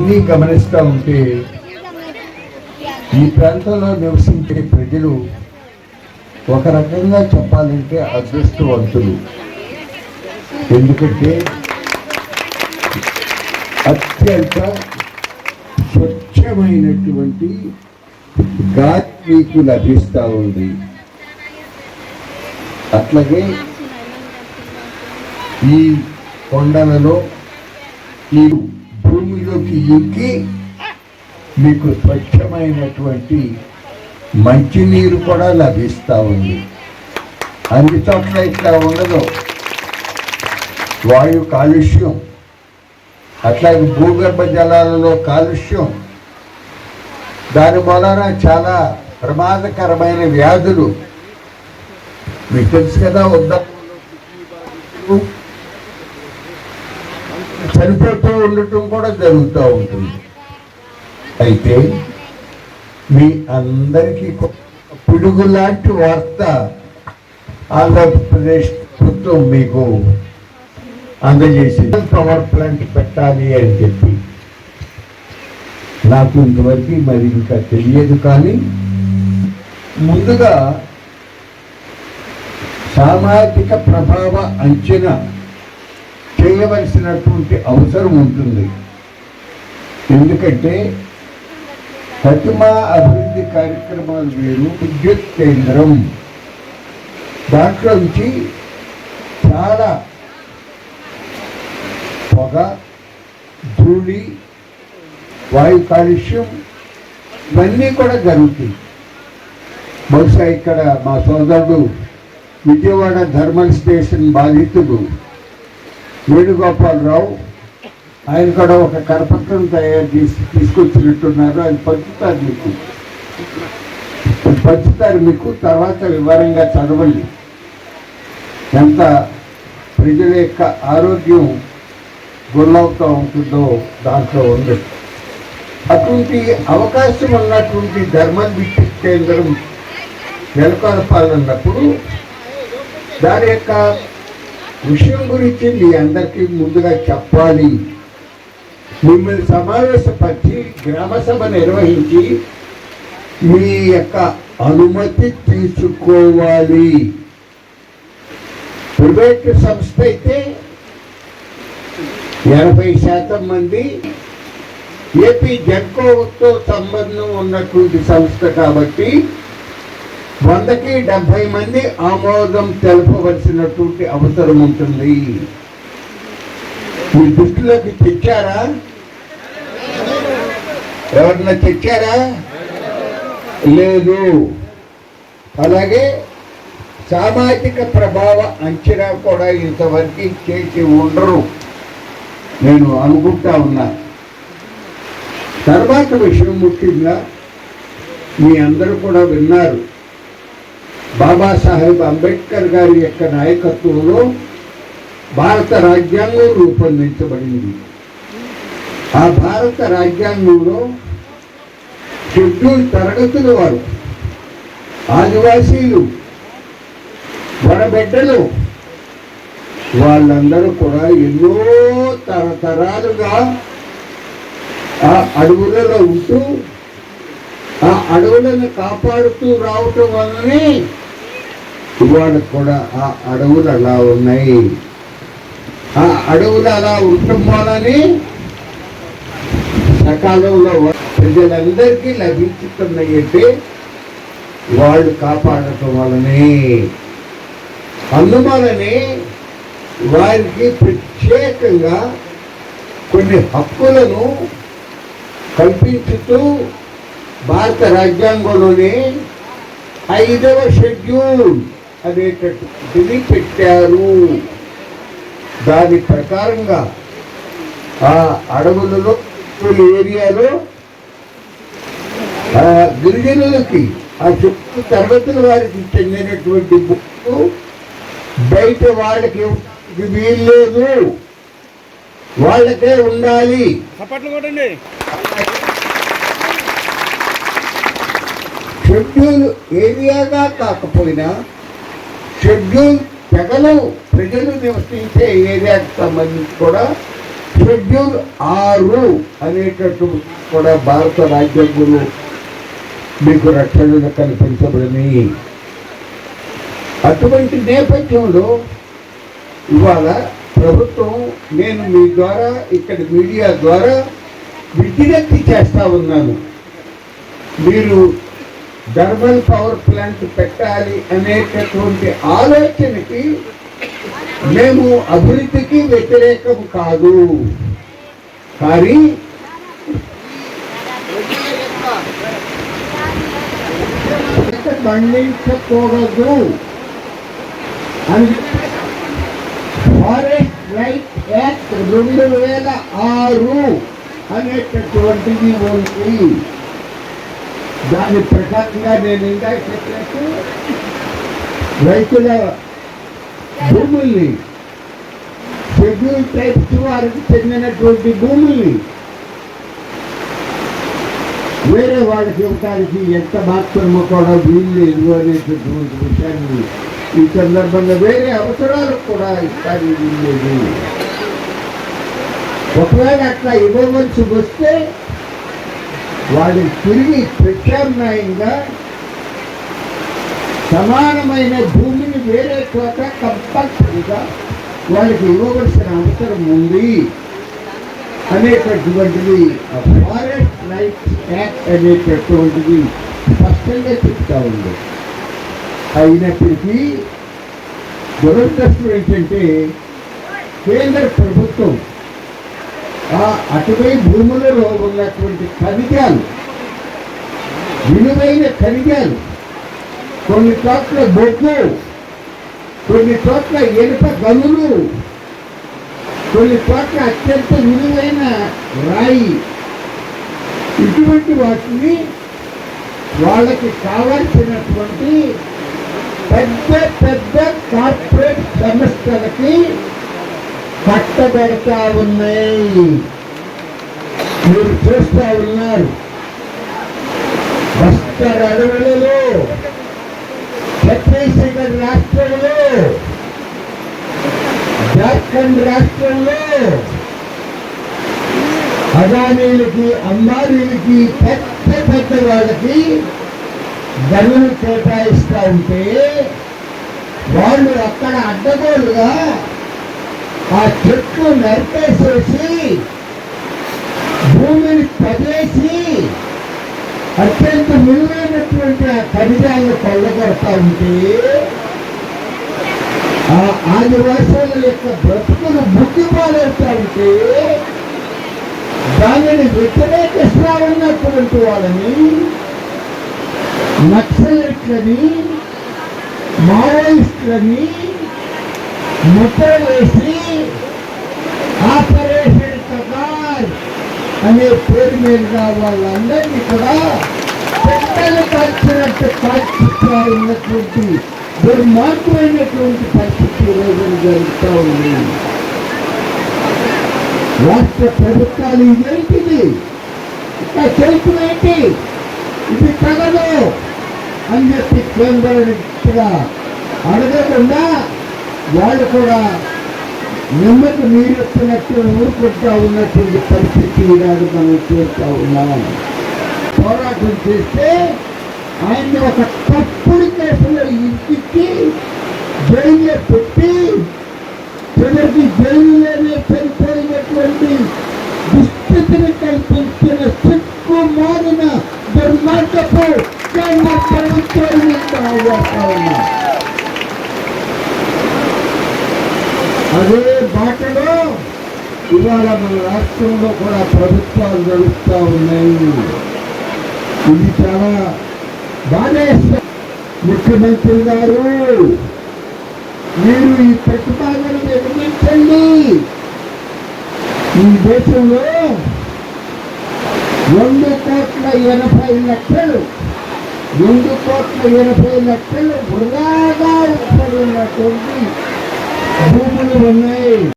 ఇది గమనిస్తూ ఉంటే ఈ ప్రాంతంలో నివసించే ప్రజలు ఒక రకంగా చెప్పాలంటే అదృష్టవంతులు. ఎందుకంటే అత్యంత స్వచ్ఛమైనటువంటి గాలి మీకు లభిస్తూ ఉంది. అట్లాగే ఈ కొండలలో ఈ భూమిలోకి ఎక్కి మీకు స్వచ్ఛమైనటువంటి మంచినీరు కూడా లభిస్తూ ఉంది. అన్ని చోట్ల ఇట్లా ఉండదు వాయు కాలుష్యం అట్లాగే భూగర్భ జలాలలో కాలుష్యం దాని వలన చాలా ప్రమాదకరమైన వ్యాధులు. మీకు తెలుసు కదా వద్ద చనిపోతూ ఉండటం కూడా జరుగుతూ ఉంటుంది. అయితే మీ అందరికీ పిడుగులాంటి లాంటి వార్త ఆంధ్రప్రదేశ్ ప్రభుత్వం మీకు అందజేసింది. పవర్ ప్లాంట్ పెట్టాలి అని చెప్పి. నాకు ఇంతవరకు మరి ఇంకా తెలియదు కానీ ముందుగా సామాజిక ప్రభావ అంచనా చేయవలసినటువంటి అవసరం ఉంటుంది. ఎందుకంటే ప్రతిమా అభివృద్ధి కార్యక్రమాలు వేరు విద్యుత్ కేంద్రం. దాంట్లోంచి చాలా పొగ ధూళి వాయు కాలుష్యం ఇవన్నీ కూడా జరుగుతాయి. బహుశా ఇక్కడ మా సోదరుడు విజయవాడ థర్మల్ స్టేషన్ బాధితుడు వేణుగోపాలరావు ఆయన కూడా ఒక కరపత్రం తయారు చేసి తీసుకొచ్చినట్టున్నారు. అది పంచుతారు మీకు. పంచుతారు మీకు తర్వాత వివరంగా చదవండి. ఎంత ప్రజల యొక్క ఆరోగ్యం గురవుతూ ఉంటుందో దాంట్లో ఉంది. అటువంటి అవకాశం ఉన్నటువంటి ధర్మం విద్యుత్ కేంద్రం నెలకొల్పాలన్నప్పుడు దాని యొక్క విషయం గురించి మీ అందరికీ ముందుగా చెప్పాలి. మిమ్మల్ని సమావేశపరిచి గ్రామ సభ నిర్వహించి మీ యొక్క అనుమతి తీసుకోవాలి. ప్రైవేట్ సంస్థ అయితే ఎనభై శాతం మంది ఏపీ జడ్కోతో సంబంధం ఉన్నటువంటి సంస్థ కాబట్టి వందకి డెబ్బై మంది ఆమోదం తెలపవలసినటువంటి అవసరం ఉంటుంది. మీ దృష్టిలోకి తెచ్చారా? ఎవరన్నా తెచ్చారా? లేదు. అలాగే సామాజిక ప్రభావ అంచనా కూడా ఇంతవరకు చేసి ఉండరు. నేను అనుకుంటా ఉన్నా. తర్వాత విషయం ముఖ్యంగా మీ అందరూ కూడా విన్నారు. బాబాసాహెబ్ అంబేద్కర్ గారి యొక్క నాయకత్వంలో భారత రాజ్యాంగం రూపొందించబడింది. ఆ భారత రాజ్యాంగంలో షెడ్యూల్ తరగతుల వారు ఆదివాసీలు వడబిడ్డలు వాళ్ళందరూ కూడా ఎన్నో తరతరాలుగా ఆ అడవులలో ఉంటూ ఆ అడవులను కాపాడుతూ రావటం వల్లనే ఇవాళ కూడా ఆ అడవులు అలా ఉన్నాయి. ఆ అడవులు అలా ఉండటం వల్లనే సకాలంలో ప్రజలందరికీ లభించుతున్నాయంటే వాళ్ళు కాపాడటం వలనే. అందువలనే వారికి ప్రత్యేకంగా కొన్ని హక్కులను కల్పించుతూ భారత రాజ్యాంగంలోనే ఐదవ షెడ్యూల్ అనేటటువంటిది పెట్టారు దాని ప్రకారంగా ఆ అడవులలో కొన్ని ఏరియాలో ఆ గిరిజనులకి ఆ చుట్టూ తరగతుల వారికి చెందినటువంటి బుక్కు బయట వాళ్ళకి వీల్లేదు. వాళ్ళకే ఉండాలి. షెడ్యూల్ ఏరియాగా కాకపోయినా షెడ్యూల్ తెగలు ప్రజలు నివసించే ఏరియాకి సంబంధించి కూడా షెడ్యూల్ ఆరు అనేటట్టు కూడా భారత రాజ్యాంగంలో మీకు రక్షణ కల్పించబడని అటువంటి నేపథ్యంలో ఇవాళ ప్రభుత్వం నేను మీ ద్వారా ఇక్కడ మీడియా ద్వారా విజ్ఞప్తి చేస్తా ఉన్నాను. మీరు థర్మల్ పవర్ ప్లాంట్ పెట్టాలి అనేటటువంటి ఆలోచనకి మేము అభివృద్ధికి వ్యతిరేకం కాదు. కానీ ఖండించకూడదు అని ఫారెస్ట్ రైట్ యాక్ట్ రెండు వేల ఆరు అనేటటువంటిది ఉంది. దాని ప్రకారంగా నేను ఇందాక చెప్పినట్టు రైతుల భూముల్ని షెడ్యూల్ టైప్స్ వారికి చెందినటువంటి భూముల్ని వేరే వాళ్ళకి ఇవ్వడానికి ఎంత మాత్రమో కూడా వీలు లేదు అనేటటువంటి విషయాన్ని ఈ సందర్భంగా వేరే అవసరాలకు కూడా ఇస్తానికి వీలు లేదు ఒకవేళ అట్లా ఇవ్వవలసి వస్తే వాళ్ళకి తిరిగి ప్రత్యామ్నాయంగా సమానమైన భూమిని వేరే చోట కంపల్సరీగా వాళ్ళకి ఇవ్వవలసిన అవసరం ఉంది. అనేటటువంటిది ఫారెస్ట్ రైట్స్ యాక్ట్ అనేటటువంటిది స్పష్టంగా చెప్తా ఉంది. అయినప్పటికీ దురదృష్టం ఏంటంటే కేంద్ర ప్రభుత్వం అటుపై అటువై భూములలో ఉన్నటువంటి ఖనిజాలు విలువైన ఖనిజాలు కొన్ని చోట్ల బొగ్గు కొన్ని చోట్ల ఎనుప గనులు కొన్ని చోట్ల అత్యంత విలువైన రాయి. ఇటువంటి వాటిని వాళ్ళకి కావాల్సినటువంటి పెద్ద పెద్ద కార్పొరేట్ సంస్థలకి కట్టబెడతా ఉన్నాయి. మీరు చూస్తూ ఉన్నారు. బస్తర్ అడవులలో ఛత్తీస్గఢ్ రాష్ట్రంలో జార్ఖండ్ రాష్ట్రంలో అదానీలకి అంబానీలకి పెద్ద పెద్ద వాళ్ళకి గనులు కేటాయిస్తూ ఉంటే వాళ్ళు అక్కడ అడ్డగోలుగా ఆ చెట్లు నరికేసేసి భూమిని పదేసి అత్యంత విలువైనటువంటి ఆ ఖనిజాలను కొల్లగొడతా ఉంటే ఆ ఆదివాసుల యొక్క బ్రతుకులు ముక్కిపాలవుతా ఉంటే దానిని వ్యతిరేకిస్తా ఉన్నటువంటి వాళ్ళని నక్సలెట్లని మావోయిస్టులని ముద్ర వేసి ఆపరేషన్ అనే పేరు మీదుగా వాళ్ళందరినీ కూడా పెద్దలు కాల్చినట్టు కాల్చిస్తా ఉన్నటువంటి దుర్మార్గమైనటువంటి పరిస్థితి ఈ జరుగుతూ ఉంది రాష్ట్ర ప్రభుత్వాలు ఇదేంటిది? ఇంకా చేయటం ఏంటి? ఇది తగదు అని చెప్పి కేంద్రంగా అడగకుండా వాళ్ళు కూడా నెమ్మది నీరెత్తినట్టు ఊరుకుంటా ఉన్నటువంటి పరిస్థితి ఈనాడు మనం చేస్తూ ఉన్నాం. పోరాటం చేస్తే ఆయన్ని ఒక తప్పుడు కేసులో ఇంటికి జైల్లో పెట్టి చివరికి జైలులోనే చనిపోయినటువంటి దుస్థితిని కల్పించిన సిక్కు మారిన దుర్మార్గపు కేంద్ర ప్రభుత్వాన్ని అదే కాకుండా ఇవాళ మన రాష్ట్రంలో కూడా ప్రభుత్వాలు నడుస్తూ ఉన్నాయి. ఇది చాలా బాధేస్తా ముఖ్యమంత్రి గారు మీరు ఈ ప్రతిపాదన నిర్మించండి. ఈ దేశంలో రెండు కోట్ల ఎనభై లక్షలు రెండు కోట్ల ఎనభై లక్షలు వృధాగా ఉన్నటువంటి భూములు ఉన్నాయి.